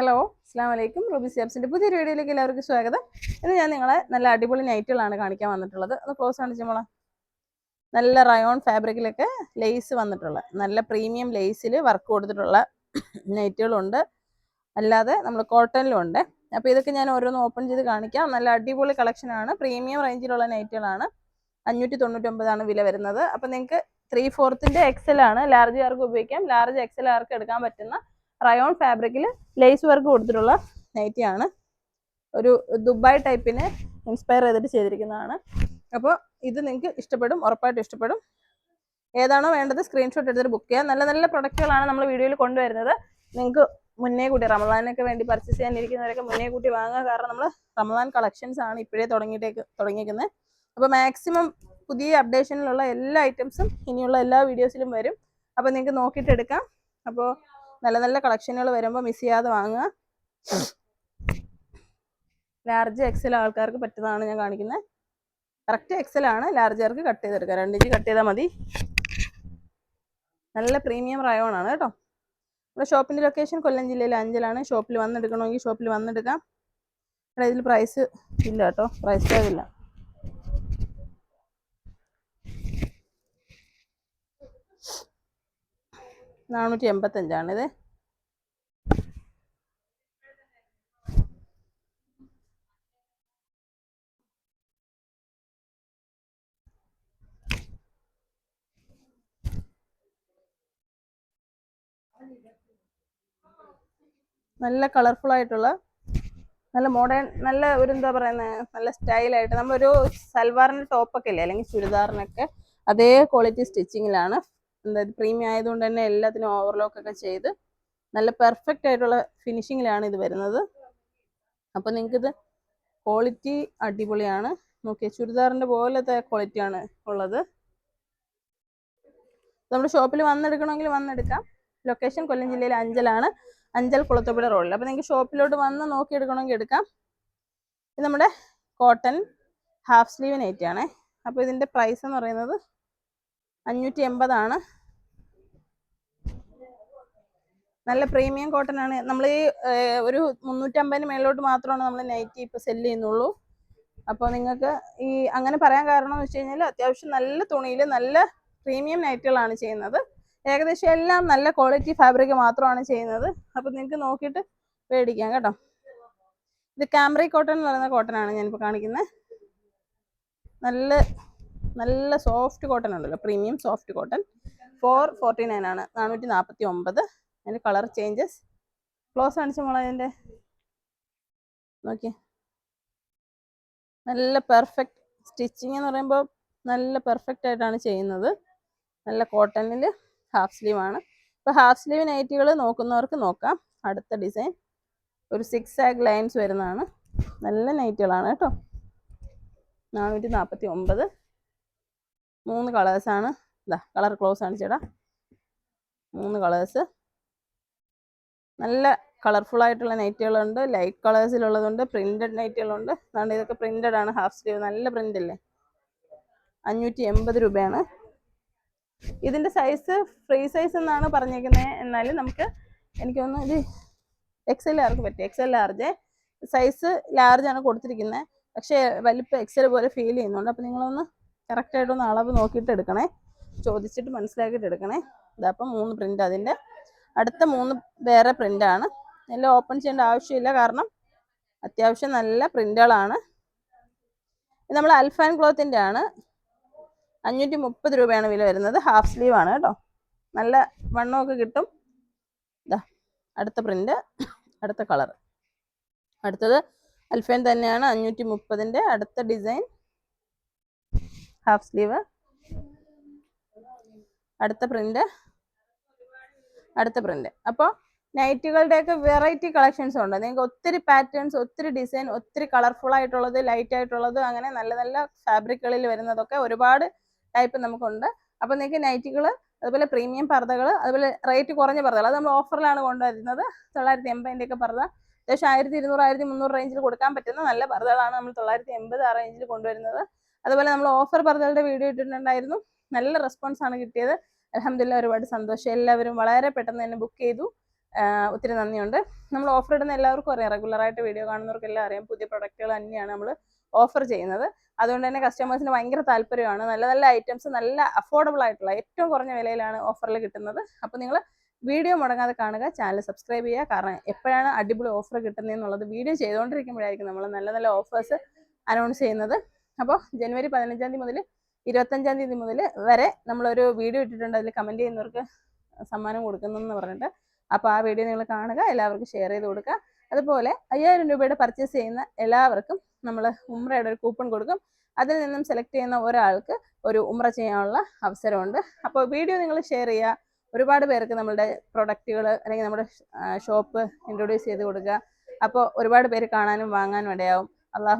Hello അസ്സാം വലൈക്കും Ruby സിയാബ്സിന്റെ പുതിയൊരു വീഡിയോയിലേക്ക് എല്ലാവർക്കും സ്വാഗതം. ഇന്ന് ഞാൻ നിങ്ങളെ നല്ല അടിപൊളി നൈറ്റുകളാണ് കാണിക്കാൻ വന്നിട്ടുള്ളത്. ഒന്ന് ക്ലോസ് കാണിച്ചു മോളെ. നല്ല റയോൺ ഫാബ്രിക്കിലൊക്കെ ലേസ് വന്നിട്ടുള്ള നല്ല പ്രീമിയം ലേസിൽ വർക്ക് കൊടുത്തിട്ടുള്ള നൈറ്റുകളുണ്ട്. അല്ലാതെ നമ്മൾ കോട്ടണിലും ഉണ്ട്. അപ്പോൾ ഇതൊക്കെ ഞാൻ ഓരോന്ന് ഓപ്പൺ ചെയ്ത് കാണിക്കാം. നല്ല അടിപൊളി കളക്ഷനാണ് പ്രീമിയം റേഞ്ചിലുള്ള നൈറ്റുകളാണ്. അഞ്ഞൂറ്റി തൊണ്ണൂറ്റൊമ്പതാണ് വില വരുന്നത്. അപ്പോൾ നിങ്ങൾക്ക് ത്രീ ഫോർത്തിന്റെ ആണ്. ലാർജ് ആർക്ക് ഉപയോഗിക്കാം. ലാർജ് എക്സൽ ആർക്ക് എടുക്കാൻ പറ്റുന്ന റയോൺ ഫാബ്രിക്കിൽ ലേസ് വർക്ക് കൊടുത്തിട്ടുള്ള നൈറ്റി ആണ്. ഒരു ദുബായ് ടൈപ്പിനെ ഇൻസ്പയർ ചെയ്തിട്ട് ചെയ്തിരിക്കുന്നതാണ്. അപ്പോൾ ഇത് നിങ്ങൾക്ക് ഇഷ്ടപ്പെടും ഉറപ്പായിട്ടും ഇഷ്ടപ്പെടും. ഏതാണോ വേണ്ടത് സ്ക്രീൻഷോട്ട് എടുത്തിട്ട് ബുക്ക് ചെയ്യാം. നല്ല നല്ല പ്രൊഡക്റ്റുകളാണ് നമ്മൾ വീഡിയോയിൽ കൊണ്ടുവരുന്നത്. നിങ്ങൾക്ക് മുന്നേ കൂട്ടി റമദാനൊക്കെ വേണ്ടി പർച്ചേസ് ചെയ്യാനിരിക്കുന്നവരൊക്കെ മുന്നേ കൂട്ടി വാങ്ങുക. കാരണം നമ്മൾ റമദാൻ കളക്ഷൻസ് ആണ് ഇപ്പോഴേ തുടങ്ങിയിട്ടേക്ക് തുടങ്ങിയിരിക്കുന്നത് അപ്പോൾ മാക്സിമം പുതിയ അപ്ഡേഷനിലുള്ള എല്ലാ ഐറ്റംസും ഇനിയുള്ള എല്ലാ വീഡിയോസിലും വരും. അപ്പോൾ നിങ്ങൾക്ക് നോക്കിയിട്ട് എടുക്കാം. അപ്പോൾ നല്ല നല്ല കളക്ഷനുകൾ വരുമ്പോൾ മിസ് ചെയ്യാതെ വാങ്ങുക. ലാർജ് എക്സൽ ആൾക്കാർക്ക് പറ്റുന്നതാണ് ഞാൻ കാണിക്കുന്നത്. കറക്റ്റ് എക്സൽ ആണ് ലാർജർക്ക് കട്ട് ചെയ്തെടുക്കുക. രണ്ട് ഇഞ്ച് കട്ട് ചെയ്താൽ മതി. നല്ല പ്രീമിയം റയോൺ ആണ് കേട്ടോ. നമ്മുടെ ഷോപ്പിന്റെ ലൊക്കേഷൻ കൊല്ലം ജില്ലയിലെ അഞ്ചലാണ്. ഷോപ്പിൽ വന്നെടുക്കണമെങ്കിൽ ഷോപ്പിൽ വന്നെടുക്കാം. ഇവിടെ ഇതിൽ പ്രൈസ് ഇല്ല കേട്ടോ. പ്രൈസ് ടാഗ് ഇല്ല. നാനൂറ്റി എൺപത്തഞ്ചാണിത് നല്ല കളർഫുൾ ആയിട്ടുള്ള നല്ല മോഡേൺ നല്ല ഒരു എന്താ പറയുന്നത് നല്ല സ്റ്റൈലായിട്ട് നമ്മളൊരു സൽവാറിന്റെ ടോപ്പൊക്കെ ഇല്ലേ അല്ലെങ്കിൽ ചുരിദാറിനൊക്കെ അതേ ക്വാളിറ്റി സ്റ്റിച്ചിങ്ങിലാണ് എന്താ പ്രീമിയം ആയതുകൊണ്ട് തന്നെ എല്ലാത്തിനും ഓവർലോക്ക് ഒക്കെ ചെയ്ത് നല്ല പെർഫെക്റ്റ് ആയിട്ടുള്ള ഫിനിഷിങ്ങിലാണ് ഇത് വരുന്നത്. അപ്പോൾ നിങ്ങൾക്കിത് ക്വാളിറ്റി അടിപൊളിയാണ്. നോക്കിയേ ചുരിദാറിന്റെ പോലത്തെ ക്വാളിറ്റിയാണ് ഉള്ളത്. നമ്മുടെ ഷോപ്പിൽ വന്നെടുക്കണമെങ്കിൽ വന്നെടുക്കാം. ലൊക്കേഷൻ കൊല്ലം ജില്ലയിലെ അഞ്ചലാണ്. അഞ്ചൽ കുളത്തുപുഴ റോഡിൽ അപ്പോൾ നിങ്ങൾക്ക് ഷോപ്പിലോട്ട് വന്ന് നോക്കി എടുക്കണമെങ്കിൽ എടുക്കാം. ഇത് നമ്മുടെ കോട്ടൺ ഹാഫ് സ്ലീവ് നൈറ്റ് ആണ് അപ്പോൾ ഇതിന്റെ പ്രൈസ് എന്ന് പറയുന്നത് അഞ്ഞൂറ്റി എൺപതാണ്. നല്ല പ്രീമിയം കോട്ടൺ ആണ്. നമ്മൾ ഈ ഒരു മുന്നൂറ്റമ്പതിന് മേലോട്ട് മാത്രമാണ് നമ്മൾ നൈറ്റി ഇപ്പോൾ സെൽ ചെയ്യുന്നുള്ളൂ. അപ്പോൾ നിങ്ങൾക്ക് ഈ അങ്ങനെ പറയാൻ കാരണം എന്ന് വെച്ച് കഴിഞ്ഞാൽ അത്യാവശ്യം നല്ല തുണിയിൽ നല്ല പ്രീമിയം നൈറ്റുകളാണ് ചെയ്യുന്നത്. ഏകദേശം എല്ലാം നല്ല ക്വാളിറ്റി ഫാബ്രിക് മാത്രമാണ് ചെയ്യുന്നത്. അപ്പോൾ നിങ്ങൾക്ക് നോക്കിയിട്ട് മേടിക്കാം കേട്ടോ. ഇത് ക്യാമറി കോട്ടൺ എന്ന് പറയുന്ന കോട്ടൺ ആണ് ഞാനിപ്പോൾ കാണിക്കുന്നത് നല്ല നല്ല സോഫ്റ്റ് കോട്ടൺ ഉണ്ടല്ലോ. Premium soft cotton four forty nine ആണ്. നാനൂറ്റി നാൽപ്പത്തി ഒമ്പത് അതിന്റെ കളർ ചേഞ്ചസ്. ക്ലോസ് കാണിച്ച മോളെ അതിന്റെ? നോക്കിയേ. നല്ല പെർഫെക്റ്റ് സ്റ്റിച്ചിങ് എന്ന് പറയുമ്പോൾ നല്ല പെർഫെക്റ്റ് ആയിട്ടാണ് ചെയ്യുന്നത്. നല്ല കോട്ടണിൽ ഹാഫ് സ്ലീവ് ആണ്. ഇപ്പോൾ ഹാഫ് സ്ലീവ് നൈറ്റികൾ നോക്കുന്നവർക്ക് നോക്കാം. അടുത്ത ഡിസൈൻ ഒരു സിക്സ് ആഗ് ലൈൻസ് വരുന്നതാണ്. നല്ല നൈറ്റുകളാണ് കേട്ടോ. നാനൂറ്റി നാൽപ്പത്തി ഒമ്പത് മൂന്ന് കളേഴ്സാണ് ഇതാ കളർ ക്ലോസ് ആണ് ചേട്ടാ മൂന്ന് കളേഴ്സ് നല്ല കളർഫുൾ ആയിട്ടുള്ള നൈറ്റുകളുണ്ട്. ലൈറ്റ് കളേഴ്സിലുള്ളതുണ്ട്. പ്രിന്റഡ് നൈറ്റുകളുണ്ട്. അതുകൊണ്ട് ഇതൊക്കെ പ്രിന്റഡ് ആണ്. Half sleeve. നല്ല പ്രിന്റ് അല്ലേ അഞ്ഞൂറ്റി എൺപത് രൂപയാണ്. ഇതിന്റെ സൈസ് ഫ്രീ സൈസ് എന്നാണ് പറഞ്ഞേക്കുന്നത് എന്നാലും നമുക്ക് എനിക്ക് തോന്നുന്നു ഇത് എക്സ് എക്സൽ ആർക്ക് പറ്റും? എൽ ലാർജ് സൈസ് ലാർജ് ആണ് കൊടുത്തിരിക്കുന്നത് പക്ഷേ വലിപ്പം എൽ പോലെ ഫീൽ ചെയ്യുന്നുണ്ട്. അപ്പോൾ നിങ്ങളൊന്ന് കറക്റ്റായിട്ടൊന്ന് അളവ് നോക്കിയിട്ട് എടുക്കണേ. ചോദിച്ചിട്ട് മനസ്സിലാക്കിയിട്ട് എടുക്കണേ. ഇതപ്പം മൂന്ന് പ്രിന്റ് അതിന്റെ അടുത്ത മൂന്ന് വേറെ പ്രിന്റാണ് എല്ലാം ഓപ്പൺ ചെയ്യേണ്ട ആവശ്യമില്ല. കാരണം അത്യാവശ്യം നല്ല പ്രിന്റുകളാണ് ഇത് നമ്മൾ അൽഫാൻ ക്ലോത്തിന്റെ ആണ്. അഞ്ഞൂറ്റി മുപ്പത് രൂപയാണ് വില വരുന്നത്. ഹാഫ് സ്ലീവ് ആണ് കേട്ടോ. നല്ല വണ്ണമൊക്കെ കിട്ടും. ഇതാ അടുത്ത പ്രിന്റ് അടുത്ത കളർ അടുത്തത് അൽഫൈൻ തന്നെയാണ്. അഞ്ഞൂറ്റി മുപ്പതിന്റെ അടുത്ത ഡിസൈൻ ഹാഫ് സ്ലീവ് അടുത്ത പ്രിന്റ് അടുത്ത പ്രിന്റ് അപ്പോൾ നൈറ്റുകളുടെയൊക്കെ വെറൈറ്റി കളക്ഷൻസ് ഉണ്ട്. നിങ്ങൾക്ക് ഒത്തിരി പാറ്റേൺസ് ഒത്തിരി ഡിസൈൻ ഒത്തിരി കളർഫുൾ ആയിട്ടുള്ളത് ലൈറ്റ് ആയിട്ടുള്ളത് അങ്ങനെ നല്ല നല്ല ഫാബ്രിക്കുകളിൽ വരുന്നതൊക്കെ ഒരുപാട് ടൈപ്പ് നമുക്കുണ്ട്. അപ്പോൾ നിങ്ങൾക്ക് നൈറ്റുകൾ അതുപോലെ പ്രീമിയം പർദ്ദകൾ അതുപോലെ റേറ്റ് കുറഞ്ഞ പർദ്ദകൾ അത് നമ്മൾ ഓഫറിലാണ് കൊണ്ടുവരുന്നത്. തൊള്ളായിരത്തി എൺപതിന്റെയൊക്കെ പർദ്ദ. അത്യാവശ്യം ആയിരത്തി ഇരുന്നൂറ് ആയിരത്തി മുന്നൂറ് റേഞ്ചിൽ കൊടുക്കാൻ പറ്റുന്ന നല്ല പർദ്ദകളാണ് നമ്മൾ തൊള്ളായിരത്തി എൺപത് ആ റേഞ്ചിൽ കൊണ്ടുവരുന്നത്. അതുപോലെ നമ്മൾ ഓഫർ പർദ്ദകളുടെ വീഡിയോ ഇട്ടിട്ടുണ്ടായിരുന്നു. നല്ല റെസ്പോൺസ് ആണ് കിട്ടിയത്. അലഹമില്ല ഒരുപാട് സന്തോഷം. എല്ലാവരും വളരെ പെട്ടെന്ന് തന്നെ ബുക്ക് ചെയ്തു. ഒത്തിരി നന്ദിയുണ്ട്. നമ്മൾ ഓഫർ ഇടുന്ന എല്ലാവർക്കും അറിയാം. റെഗുലറായിട്ട് വീഡിയോ കാണുന്നവർക്കെല്ലാം അറിയാം. പുതിയ പ്രൊഡക്റ്റുകൾ തന്നെയാണ് നമ്മൾ ഓഫർ ചെയ്യുന്നത്. അതുകൊണ്ട് തന്നെ കസ്റ്റമേഴ്സിന് ഭയങ്കര താല്പര്യമാണ്. നല്ല നല്ല ഐറ്റംസ് നല്ല അഫോർഡബിൾ ആയിട്ടുള്ള ഏറ്റവും കുറഞ്ഞ വിലയിലാണ് ഓഫറിൽ കിട്ടുന്നത്. അപ്പോൾ നിങ്ങൾ വീഡിയോ മുടങ്ങാതെ കാണുക. ചാനൽ സബ്സ്ക്രൈബ് ചെയ്യുക. കാരണം എപ്പോഴാണ് അടിപൊളി ഓഫർ കിട്ടുന്നതെന്നുള്ളത് വീഡിയോ ചെയ്തുകൊണ്ടിരിക്കുമ്പോഴായിരിക്കും നമ്മൾ നല്ല നല്ല ഓഫേഴ്സ് അനൗൺസ് ചെയ്യുന്നത്. അപ്പോൾ ജനുവരി പതിനഞ്ചാം തീയതി മുതൽ ഇരുപത്തഞ്ചാം തീയതി മുതൽ വരെ നമ്മളൊരു വീഡിയോ ഇട്ടിട്ടുണ്ട്. അതിൽ കമന്റ് ചെയ്യുന്നവർക്ക് സമ്മാനം കൊടുക്കുന്നെന്ന് പറഞ്ഞിട്ട്. അപ്പോൾ ആ വീഡിയോ നിങ്ങൾ കാണുക എല്ലാവർക്കും ഷെയർ ചെയ്ത് കൊടുക്കുക. അതുപോലെ അയ്യായിരം രൂപയുടെ പർച്ചേസ് ചെയ്യുന്ന എല്ലാവർക്കും നമ്മൾ ഉമ്രയുടെ ഒരു കൂപ്പൺ കൊടുക്കും. അതിൽ നിന്നും സെലക്ട് ചെയ്യുന്ന ഒരാൾക്ക് ഒരു ഉമ്ര ചെയ്യാനുള്ള അവസരമുണ്ട്. അപ്പോൾ വീഡിയോ നിങ്ങൾ ഷെയർ ചെയ്യുക. ഒരുപാട് പേർക്ക് നമ്മളുടെ പ്രൊഡക്റ്റുകൾ അല്ലെങ്കിൽ നമ്മുടെ ഷോപ്പ് ഇൻട്രൊഡ്യൂസ് ചെയ്ത് കൊടുക്കുക. അപ്പോൾ ഒരുപാട് പേര് കാണാനും വാങ്ങാനും ഇടയാവും. അള്ളാഹു